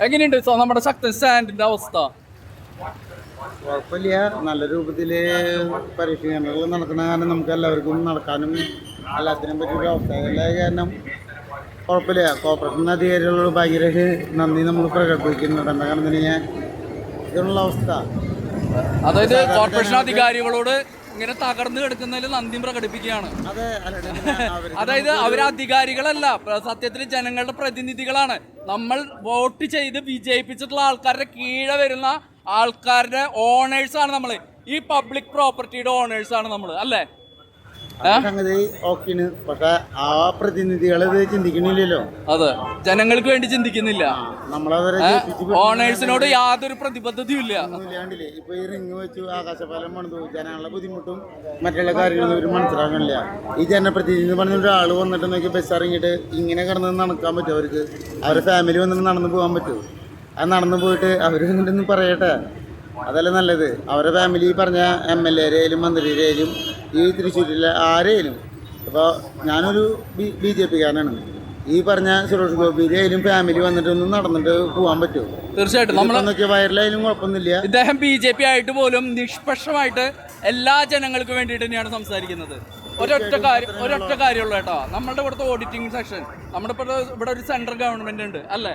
എങ്ങനെയുണ്ട് സോ നമ്മുടെ ശക്തൻ സ്റ്റാൻഡിന്റെ അവസ്ഥ? കുഴപ്പമില്ല. നല്ല രൂപത്തിൽ പരീക്ഷണങ്ങൾ നടക്കുന്ന കാരണം നമുക്ക് എല്ലാവർക്കും നടക്കാനും എല്ലാത്തിനും പറ്റിയൊരു അവസ്ഥയിലായ കാരണം കുഴപ്പമില്ല. കോർപ്പറേഷൻ അധികാരികളോട് ഭയങ്കര നന്ദി നമ്മൾ പ്രകടിപ്പിക്കുന്നുണ്ട് എന്താ കാരണം ഇതിനുള്ള അവസ്ഥ. അതായത് കോർപ്പറേഷൻ അധികാരികളോട് ഇങ്ങനെ തകർന്നു കിടക്കുന്നതിൽ നന്ദി പ്രകടിപ്പിക്കുകയാണ്. അതായത് അവർ അധികാരികളല്ല സത്യത്തിൽ ജനങ്ങളുടെ പ്രതിനിധികളാണ്. നമ്മൾ വോട്ട് ചെയ്ത് വിജയിപ്പിച്ചിട്ടുള്ള ആൾക്കാരുടെ കീഴെ വരുന്ന ആൾക്കാരുടെ ഓണേഴ്സാണ് നമ്മൾ ഈ പബ്ലിക് പ്രോപ്പർട്ടിയുടെ ഓണേഴ്സാണ് നമ്മൾ അല്ലേ? സംഗതി ഓക്കെയാണ്. പക്ഷെ ആ പ്രതിനിധികൾ ഇത് ചിന്തിക്കണില്ലല്ലോ അതെ. ജനങ്ങൾക്ക് വേണ്ടി ചിന്തിക്കുന്നില്ല. നമ്മളവരെ ഓണേഴ്സിനോട് യാതൊരു പ്രതിബദ്ധതയും ഇല്ല ഇല്ലാണ്ടില്ലേ ഇപ്പൊ ഈ റിങ് വെച്ചു ആകാശപാലം പണിതു. ജനങ്ങളുടെ ബുദ്ധിമുട്ടും മറ്റുള്ള കാര്യങ്ങളും ഇവർ മനസ്സിലാക്കണില്ല ഈ ജനപ്രതിനിധി പറഞ്ഞ ഒരാൾ വന്നിട്ട് നോക്കി ബസ് ഇറങ്ങിയിട്ട് ഇങ്ങനെ കിടന്ന് നടക്കാൻ പറ്റും അവർക്ക്? അവരുടെ ഫാമിലി വന്നിട്ട് നടന്നു പോകാൻ പറ്റുമോ? അത് നടന്നു പോയിട്ട് അവർ വന്നിട്ടൊന്നും പറയട്ടെ. അതല്ല നല്ലത്? അവരെ ഫാമിലി പറഞ്ഞ എം എൽ എരെയും മന്ത്രിയുടെയും ഈ തൃശ്ശൂരിലെ ആരെയും ഇപ്പോൾ ഞാനൊരു ബി ബി ജെ പിക്കാരനാണ്. ഈ പറഞ്ഞ സുരേഷ് ഗോപിയിലും ഫാമിലി വന്നിട്ടൊന്നും നടന്നിട്ട് പോകാൻ പറ്റുമോ? തീർച്ചയായിട്ടും. നമ്മൾ നോക്കിയ വയറിലായാലും കുഴപ്പമൊന്നുമില്ല. ഇദ്ദേഹം ബി ജെ പി ആയിട്ട് പോലും നിഷ്പക്ഷമായിട്ട് എല്ലാ ജനങ്ങൾക്കും വേണ്ടിയിട്ട് തന്നെയാണ് സംസാരിക്കുന്നത്. ഒരൊറ്റ കാര്യം ഒരൊറ്റ കാര്യമുള്ളൂ കേട്ടോ. നമ്മുടെ ഇവിടുത്തെ ഓഡിറ്റിംഗ് സെക്ഷൻ നമ്മുടെ ഇവിടെ ഇവിടെ ഒരു സെൻട്രൽ ഗവൺമെന്റ് ഉണ്ട് അല്ലേ?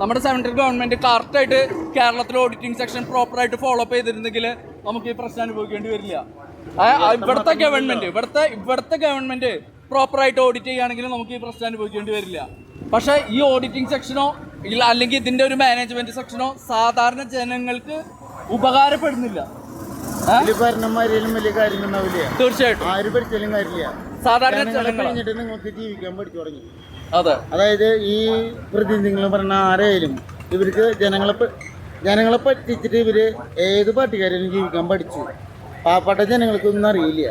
നമ്മുടെ സെൻട്രൽ ഗവൺമെന്റ് കറക്റ്റായിട്ട് കേരളത്തിലെ ഓഡിറ്റിംഗ് സെക്ഷൻ പ്രോപ്പറായിട്ട് ഫോളോ അപ്പ് ചെയ്തിരുന്നെങ്കിൽ നമുക്ക് ഈ പ്രശ്നം അനുഭവിക്കേണ്ടി വരില്ല. ഇവിടുത്തെ ഗവൺമെന്റ് ഇവിടുത്തെ ഇവിടുത്തെ ഗവൺമെന്റ് പ്രോപ്പറായിട്ട് ഓഡിറ്റ് ചെയ്യുകയാണെങ്കിൽ നമുക്ക് ഈ പ്രശ്നം അനുഭവിക്കേണ്ടി വരില്ല. പക്ഷേ ഈ ഓഡിറ്റിംഗ് സെക്ഷനോ ഇല്ല അല്ലെങ്കിൽ ഇതിന്റെ ഒരു മാനേജ്മെന്റ് സെക്ഷനോ സാധാരണ ജനങ്ങൾക്ക് ഉപകാരപ്പെടുന്നില്ല. വലിയ തീർച്ചയായിട്ടും. ആര് പഠിച്ചാലും കാര്യമില്ല. സാധാരണ നിങ്ങൾക്ക് ജീവിക്കാൻ പഠിച്ചു തുടങ്ങി. അതായത് ഈ പ്രതിനിധികൾ പറഞ്ഞ ആരെയും ഇവർക്ക് ജനങ്ങളെ ജനങ്ങളെ പറ്റിച്ചിട്ട് ഇവർ ഏത് പാർട്ടിക്കാരും ജീവിക്കാൻ പഠിച്ചു. പാവപ്പെട്ട ജനങ്ങൾക്കൊന്നും അറിയില്ല.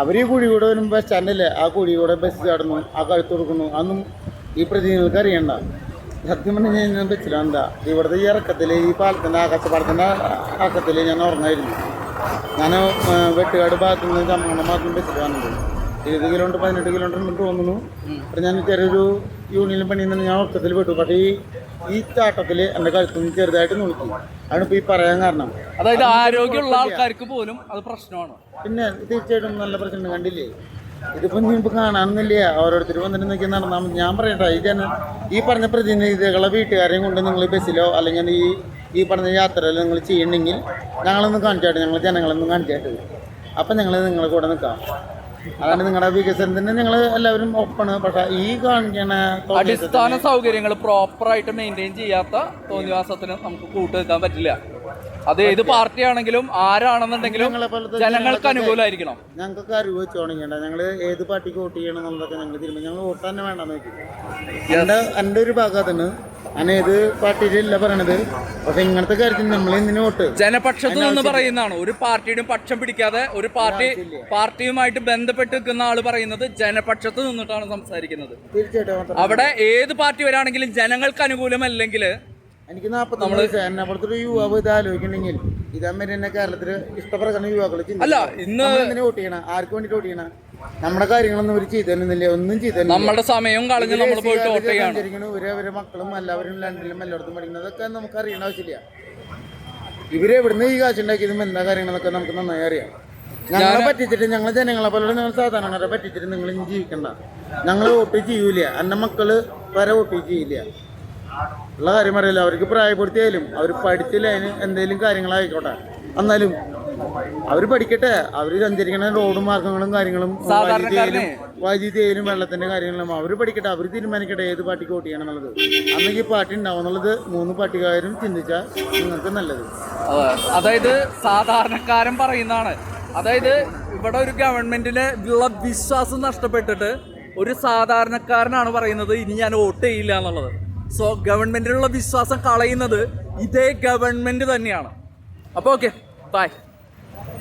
അവർ ഈ കുഴി കൂടെ വരുമ്പോൾ ബസ് സ്റ്റാൻഡല്ലേ ആ കുഴി കൂടെ ബസ് ചാടുന്നു ആ കഴുത്ത് കൊടുക്കുന്നു അതൊന്നും ഈ പ്രതിനിധികൾക്ക് അറിയണ്ട. സത്യം പറഞ്ഞു കഴിഞ്ഞാൽ ബസ്സിലെന്താ ഇവിടുത്തെ ഈ ഇറക്കത്തിൽ ഈ പാലത്തിന്റെ ആകാശപാലത്തിന്റെ ഇറക്കത്തിൽ ഞാൻ ഉറങ്ങായിരുന്നു. ഞാൻ വെട്ടുകാട് ഭാഗത്തുനിന്ന് നിന്ന് മാത്രം ഭാഗത്തുനിന്ന് ബസ്സിൽ വന്നത്. ഇരുപത് കിലോമീറ്റർ പതിനെട്ട് കിലോമീറ്റർ ഉണ്ടെന്ന് തോന്നുന്നു അപ്പം ഞാൻ ചെറിയൊരു യൂണിയനിൽ പണിയിൽ നിന്ന് ഞാൻ ഉറക്കത്തിൽ വിട്ടു പക്ഷേ ഈ ഈ ചാട്ടത്തിൽ എന്റെ കഴുത്തിൽ നിന്ന് ചെറുതായിട്ട് നോക്കി അതാണ് ഇപ്പോൾ ഈ പറയാൻ കാരണം. അതായത് ആരോഗ്യമുള്ള ആൾക്കാർക്ക് പോലും അത് പ്രശ്നമാണ്. പിന്നെ തീർച്ചയായിട്ടും നല്ല പ്രശ്നം കണ്ടില്ലേ? ഇതിപ്പോൾ നിങ്ങൾക്ക് കാണാനൊന്നുമില്ല. ഓരോരുത്തർ വന്നിട്ട് നിൽക്കുന്ന നടന്നാൽ ഞാൻ പറയട്ടെ ഈ ജന ഈ പറഞ്ഞ പ്രതിനിധികളെ വീട്ടുകാരെയും കൊണ്ട് നിങ്ങൾ ബസ്സിലോ അല്ലെങ്കിൽ ഈ ഈ പറഞ്ഞ യാത്രയിലോ നിങ്ങൾ ചെയ്യണമെങ്കിൽ ഞങ്ങളൊന്ന് കാണിച്ചായിട്ട് ഞങ്ങൾ ജനങ്ങളൊന്നും കാണിച്ചായിട്ട് അപ്പം ഞങ്ങൾ നിങ്ങളെ കൂടെ നിൽക്കാം അതാണ് നിങ്ങളുടെ വികസനത്തിന് നിങ്ങൾ എല്ലാവരും ഓപ്പൺ പക്ഷെ ഈ കാണിക്കണ അടിസ്ഥാന സൗകര്യങ്ങൾ പ്രോപ്പറായിട്ട് മെയിന്റെയിൻ ചെയ്യാത്ത തോന്നിവാസത്തിന് നമുക്ക് കൂട്ടുവെക്കാൻ പറ്റില്ല. അത് ഏത് പാർട്ടി ആണെങ്കിലും ആരാണെന്നുണ്ടെങ്കിലും ജനങ്ങൾക്ക് അനുകൂലമായിരിക്കണം. ഞങ്ങൾക്ക് അറിവ് വെച്ച് തുടങ്ങിയണ്ട ഞങ്ങൾ ഏത് പാർട്ടിക്ക് വോട്ട് ചെയ്യണം എന്നുള്ളതൊക്കെ ഞങ്ങൾ തീരുമാനം ഞങ്ങൾ വോട്ട് തന്നെ വേണ്ടെന്ന് നോക്കി എന്റെ എന്റെ ഒരു ഭാഗത്താണ് അങ്ങനെ ഏത് പാർട്ടിയിലല്ല പറയണത് പക്ഷെ ഇങ്ങനത്തെ കാര്യത്തിൽ നമ്മൾ എന്തിനു വോട്ട്? ജനപക്ഷത്ത് നിന്ന് പറയുന്നതാണ്. ഒരു പാർട്ടിയുടെയും പക്ഷം പിടിക്കാതെ ഒരു പാർട്ടി പാർട്ടിയുമായിട്ട് ബന്ധപ്പെട്ട് നിൽക്കുന്ന ആൾ പറയുന്നത് ജനപക്ഷത്ത് നിന്നിട്ടാണ് സംസാരിക്കുന്നത്. തീർച്ചയായിട്ടും. അവിടെ ഏത് പാർട്ടി വരാണെങ്കിലും ജനങ്ങൾക്ക് അനുകൂലമല്ലെങ്കിൽ എനിക്ക് നാൽപ്പത്തി നമ്മളെ എന്നെ പോലത്തെ ഒരു യുവാവ് ഇത് ആലോചിക്കണമെങ്കിൽ ഇതാകുമ്പോൾ എന്നെ കേരളത്തിൽ ഇഷ്ടപ്രകാരം യുവാക്കൾ അല്ല ഇന്ന് എന്തിനു വോട്ട് ചെയ്യണം? ആർക്ക് വേണ്ടിട്ട് വോട്ട് ചെയ്യണം? നമ്മുടെ കാര്യങ്ങളൊന്നും ഒരു ചെയ്തു തരുന്നില്ല ഒന്നും ചെയ്തു നമ്മുടെ സമയവും കളഞ്ഞ് നമ്മൾ പോയിട്ട് വോട്ട് ചെയ്യാണ്. സഞ്ചരിക്കണു ഇവരെ അവരെ മക്കളും എല്ലാവരും ലണ്ടനിലും എല്ലായിടത്തും പഠിക്കുന്നത് അതൊക്കെ നമുക്ക് അറിയേണ്ട ആവശ്യമില്ല ഇവരെവിടുന്ന് ഈ കാശുണ്ടാക്കിയതും എന്താ കാര്യങ്ങളൊക്കെ നമുക്ക് നന്നായി അറിയാം. ഞങ്ങളെ പറ്റിച്ചിട്ട് ഞങ്ങൾ ജനങ്ങളെ പോലെ ഞങ്ങൾ സാധാരണക്കാരെ പറ്റിച്ചിട്ട് നിങ്ങൾ ജീവിക്കണ്ട. ഞങ്ങൾ വോട്ട് ചെയ്യൂല. എന്റെ മക്കൾ വരെ വോട്ട് ചെയ്യില്ല. ഉള്ള കാര്യം അറിയില്ല. അവർക്ക് പ്രായപ്പെടുത്തിയാലും അവർ പഠിച്ചില്ല അതിന് എന്തെങ്കിലും കാര്യങ്ങളായിക്കോട്ടെ. എന്നാലും അവർ പഠിക്കട്ടെ. അവർ സഞ്ചരിക്കുന്ന റോഡും മാർഗങ്ങളും കാര്യങ്ങളും വൈദ്യുതിയിലും വെള്ളത്തിന്റെ കാര്യങ്ങളും അവർ പഠിക്കട്ടെ. അവർ തീരുമാനിക്കട്ടെ ഏത് പാർട്ടിക്ക് വോട്ട് ചെയ്യണം എന്നുള്ളത്. അന്നെങ്കിൽ പാർട്ടി ഉണ്ടാവും എന്നുള്ളത് മൂന്ന് പാർട്ടിക്കാരും ചിന്തിച്ചാൽ നിങ്ങൾക്ക് നല്ലത്. അതായത് സാധാരണക്കാരൻ പറയുന്നതാണ്. അതായത് ഇവിടെ ഒരു ഗവൺമെന്റിന് ഉള്ള വിശ്വാസം നഷ്ടപ്പെട്ടിട്ട് ഒരു സാധാരണക്കാരനാണ് പറയുന്നത് ഇനി ഞാൻ വോട്ട് ചെയ്യില്ല എന്നുള്ളത്. സോ ഗവൺമെന്റിനുള്ള വിശ്വാസം കളയുന്നത് ഇതേ ഗവൺമെന്റ് തന്നെയാണ്. അപ്പോൾ ഓക്കെ ബൈ